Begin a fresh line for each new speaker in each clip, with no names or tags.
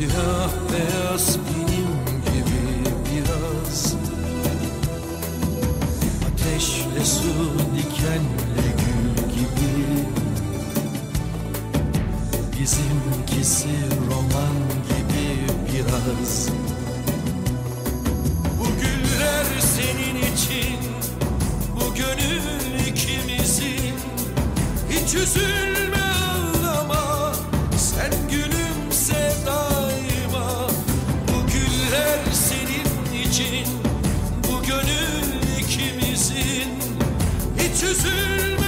Siyah beyaz benim gibi biraz. Ateşle su dikenle gül gibi. Bizimkisi roman gibi biraz Hiç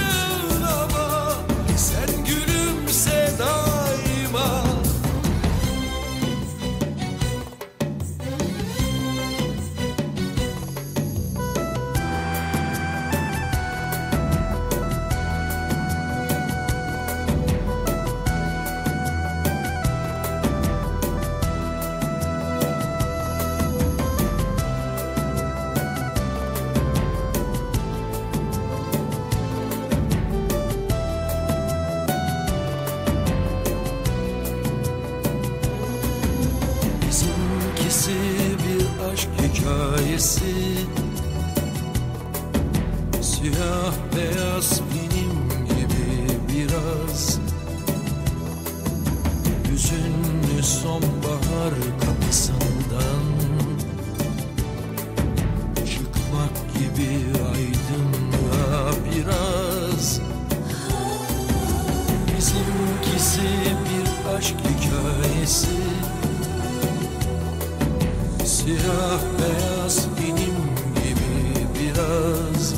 Siyah beyaz benim gibi biraz.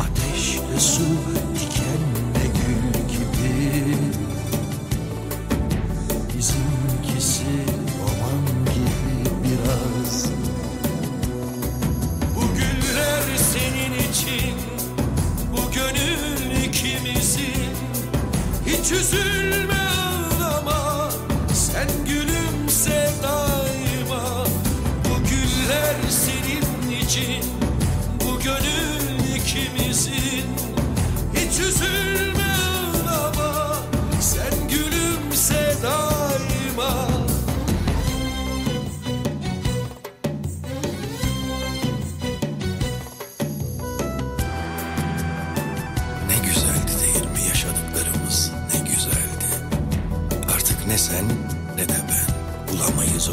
Ateşle su Bu gönül ikimizin. Hiç üzülme ağlama Sen gülümse daima.
Ne güzeldi değil mi yaşadıklarımız? Ne güzeldi. Artık ne sen ne de ben bulamayız o